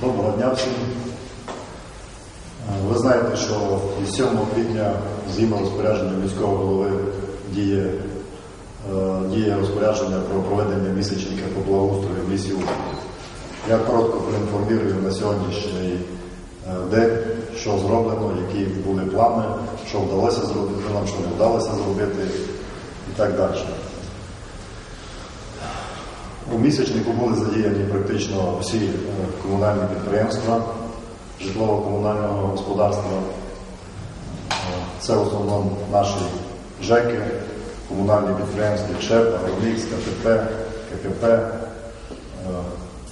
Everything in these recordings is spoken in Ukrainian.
Доброго дня всім. Е, Ви знаєте, що 7 квітня згідно розпорядження міського голови діє, е, діє розпорядження про проведення місячника по благоустрою в лісі Ужгород. Я коротко проінформую на сьогоднішній е, день, що зроблено, які були плани, що вдалося зробити нам, що не вдалося зробити і так далі. У місячнику були задіяні практично всі е, комунальні підприємства житлово-комунального господарства. Е, Це в основному наші ЖЕКи, комунальні підприємства ЧЕП, Агромікс, КТП, ККП, е,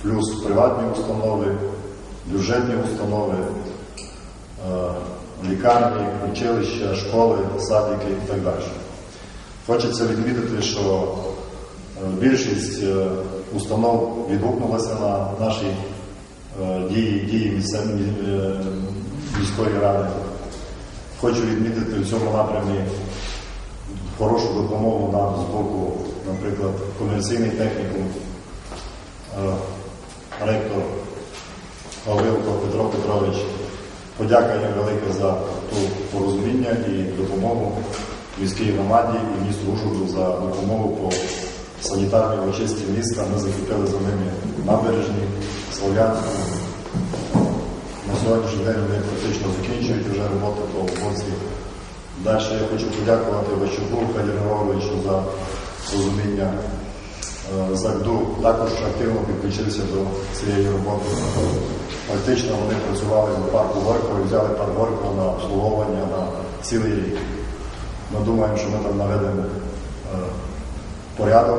плюс приватні установи, бюджетні установи, лікарні, училища, школи, садики і так далі. Хочеться відмітити, що більшість установ відгукнулася на наші е, дії, дії е, міської ради. Хочу відмітити в цьому напрямі хорошу допомогу нам з боку, наприклад, комерційний технікум, е, ректор Павлилко Петро Петрович. Подяка їм велика за ту порозуміння і допомогу міській громаді і місту Ужгороду за допомогу по санітарній очисті міста. Ми закріпили за ними набережні, Слов'янську. На сьогоднішній день вони практично закінчують вже роботу по уборці. Далі я хочу подякувати Ващуку Федору за розуміння. ЗАГДУ також активно підключився до цієї роботи. Фактично вони працювали в парку Горького і взяли парк Горького на обслуговування на цілий рік. Ми думаємо, що ми там наведемо порядок,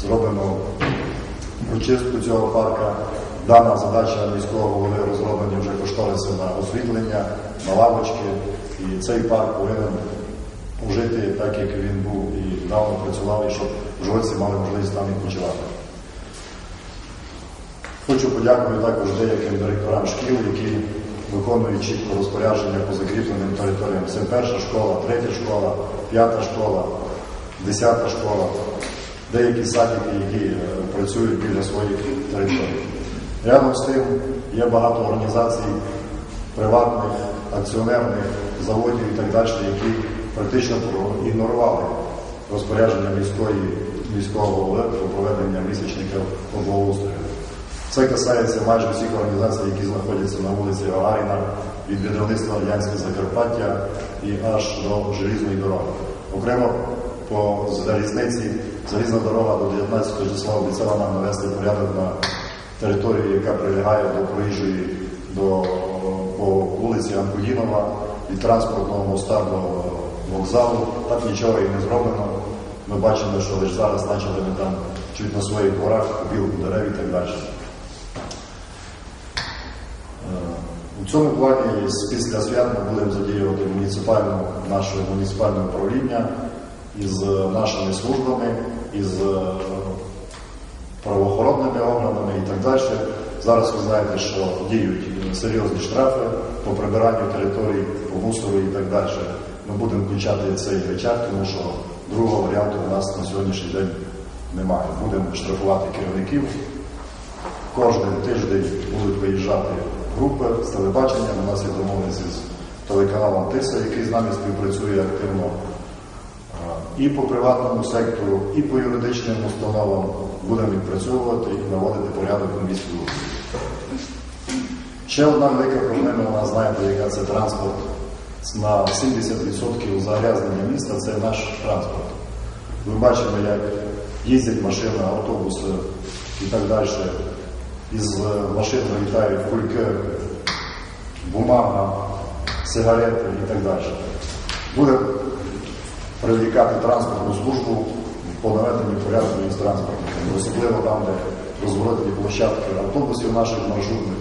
зробимо очистку цього парка. Дана задача міського голови розроблені вже кошториси на освітлення, на лавочки. І цей парк повинен жити так, як він був і давно працював, і щоб жильці мали можливість там відпочивати. Хочу подякувати також деяким директорам шкіл, які виконують чітко розпорядження по закріпленим територіям. Це перша школа, третя школа, п'ята школа, десята школа, деякі садики, які е, працюють біля своїх територій. Рядом з тим є багато організацій приватних, акціонерних заводів і так далі, які практично ігнорували розпорядження міської, міського голови про проведення місячників по. Це касається майже всіх організацій, які знаходяться на вулиці Гагаріна від відровництва Радянське Закарпаття і аж до желізної дороги. Окремо по залізниці залізна дорога до 19 числа обіцяла нам навести порядок на території, яка прилягає до проїжджої до, по вулиці Анкудінова від транспортного моста до вокзалу. Так нічого і не зроблено. Ми бачимо, що лише зараз почали ми там чуть на своїх дворах, білку дерев і так далі. Е, У цьому плані після свят ми будемо задіювати муніципальну, наше муніципальне управління із е, нашими службами, із е, правоохоронними органами і так далі. Зараз ви знаєте, що діють серйозні штрафи по прибиранню територій, по мусору і так далі. Ми будемо включати цей речах, тому що другого варіанту у нас на сьогоднішній день немає. Будемо штрафувати керівників. Кожен тиждень будуть виїжджати групи з телебаченням. У нас є домовленість з телеканалом Тиса, який з нами співпрацює активно. І по приватному сектору, і по юридичним установам будемо відпрацьовувати і наводити порядок у місті. Ще одна велика проблема, вона знаєте, яка це транспорт. На 70% загрязнення міста це наш транспорт. Ми бачимо, як їздять машини, автобуси і так далі. Із машин вилітають кульки, бумага, сигарети і так далі. Буде привлікати транспортну службу по наведенню порядку із транспортниками, особливо там, де розворотні площадки автобусів наших маршрутних,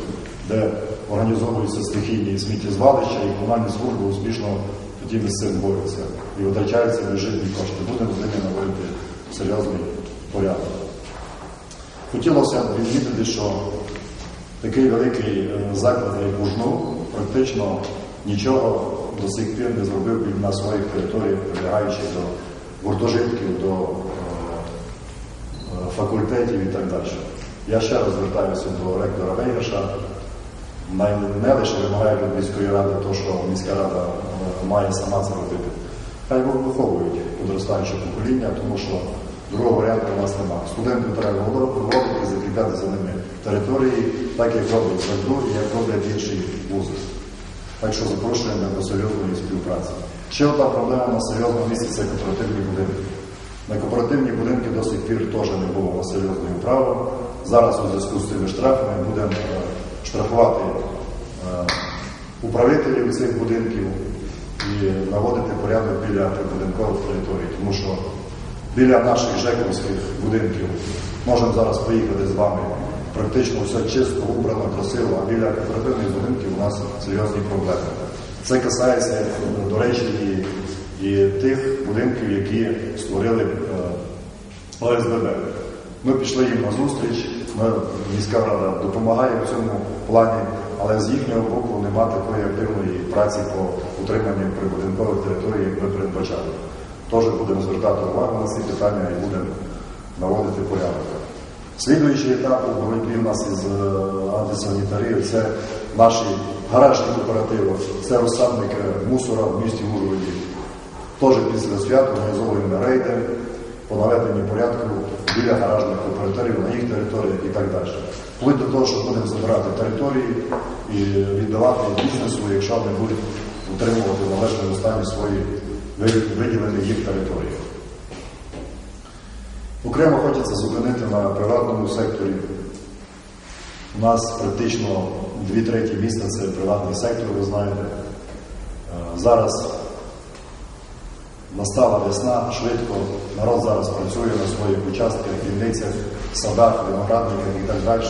де організовуються стихійні сміттєзвалища і комунальні служби успішно тоді з цим борються і витрачаються бюджетні кошти. Будемо з ними наводити серйозний порядок. Хотілося б відмітити, що такий великий е, заклад, як Ужну, практично нічого до сих пір не зробив на своїх територіях, прилягаючи до гуртожитків, до е, е, факультетів і так далі. Я ще раз звертаюся до ректора Вейгаша най- не лише вимагає від міської ради, то, що міська рада е, має сама це робити. Хай виховують підростаюче покоління, тому що другого варіанту у нас немає. Студентів треба виводити закріпляти за ними території, так як роблять ЗАГДУ і як роблять інші вузи. Так що запрошуємо до серйозної співпраці. Ще одна проблема на серйозному місці це кооперативні будинки. На кооперативні будинки до сих пір теж не було серйозної управи. Зараз у зв'язку з цими штрафами будемо е, штрафувати е, управителів цих будинків і наводити порядок біля прибудинкових територій, тому що біля наших жековських будинків можемо зараз поїхати з вами. Практично все чисто, убрано, красиво, а біля кооперативних будинків у нас серйозні проблеми. Це касається, до речі, і, і тих будинків, які створили е, ОСББ. Ми пішли їм на зустріч, ми, міська рада допомагає в цьому плані, але з їхнього боку нема такої активної праці по утриманню прибудинкових територій, як ми передбачали. Теж будемо звертати увагу на ці питання і будемо наводити порядок. Слідуючий етап у боротьбі у нас із е, антисанітарією це наші гаражні кооперативи, це розсадник е, мусора в місті Ужгороді. Теж після свят організовуємо рейди по наведенню порядку біля гаражних кооперативів на їх територіях і так далі. Вплоть до того, що будемо забирати території і віддавати бізнесу, якщо вони будуть утримувати в належному стані свої виділені їх території. Окремо хочеться зупинити на приватному секторі. У нас практично дві треті міста це приватний сектор, ви знаєте. Е, Зараз настала весна, швидко, народ зараз працює на своїх участках, дільницях, садах, виноградниках і так далі.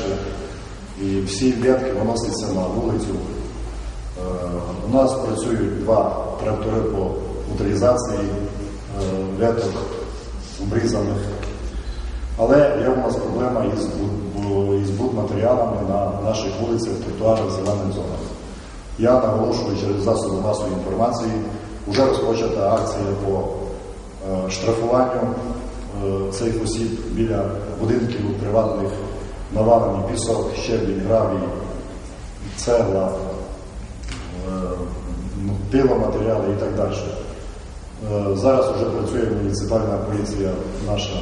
І всі ветки виносяться на вулицю. Е, У нас працюють два трактори по утилізації е, веток обрізаних. Але є у нас проблема із, із будматеріалами на наших вулицях, тротуарах, зелених зонах. Я наголошую через засоби масової інформації, вже розпочата акція по е, штрафуванню е, цих осіб біля будинків приватних, навалений пісок, щебінь, гравій, цегла, е, ну, пиломатеріали і так далі. Зараз вже працює муніципальна поліція наша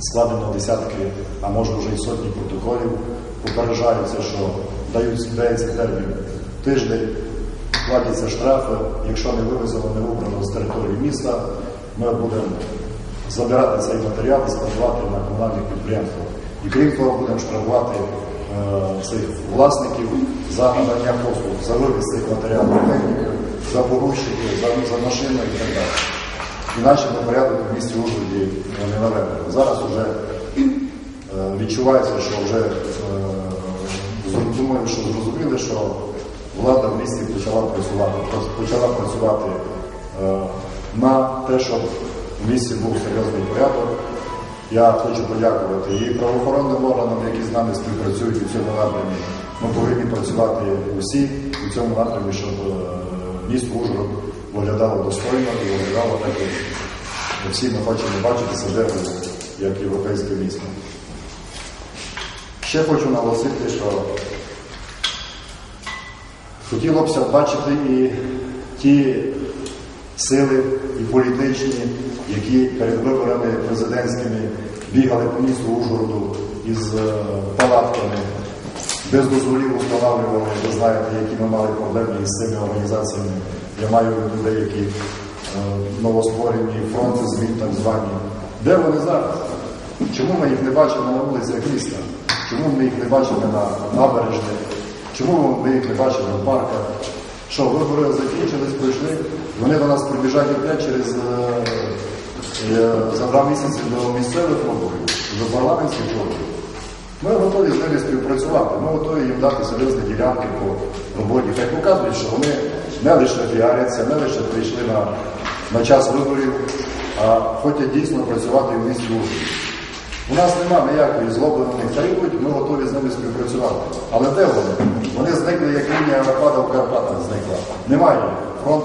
складено десятки, а може вже і сотні протоколів. Попереджаються, що дають, дається термін тиждень, платяться штрафи. Якщо не вивезено, не убрано з території міста, ми будемо забирати цей матеріал і складувати на комунальних підприємствах. І крім того, будемо штрафувати е, цих власників за надання послуг, за вивіз цих матеріалів за порушення, за, за машину і так далі. Іначе на порядок в місті Ужгороді не наведено. Зараз вже відчувається, що вже е, думаю, що зрозуміли, що влада в місті почала працювати, почала працювати е, на те, щоб в місті був серйозний порядок. Я хочу подякувати і правоохоронним органам, які з нами співпрацюють у цьому напрямі. Ми повинні працювати усі у цьому напрямі, щоб е, місто Ужгород виглядало достойно і виглядало як всі ми хочемо бачити себе як європейське місто. Ще хочу наголосити, що хотілося б бачити і ті сили і політичні, які перед виборами президентськими бігали по місту Ужгороду із е, палатками, без дозволів встановлювали, ви знаєте, які ми мали проблеми із цими організаціями. Я маю людей, які е, новостворені, фронти змін так звані. Де вони зараз? Чому ми їх не бачимо на вулицях міста? Чому ми їх не бачимо на набережних? Чому ми їх не бачимо в парках? Що, вибори закінчились, пройшли, вони до нас прибіжать опять через е, е, за два місяці до місцевих виборів, до парламентських виборів. Ми готові з ними співпрацювати, ми готові їм дати серйозні ділянки по роботі. Хай показують, що вони не лише піаряться, не лише прийшли на, на час виборів, а хочуть дійсно працювати в місті Ужгород. У нас немає ніякої злоблених них ми готові з ними співпрацювати. Але де вони? Вони зникли, як лінія напада в Карпатах зникла. Немає. Фронт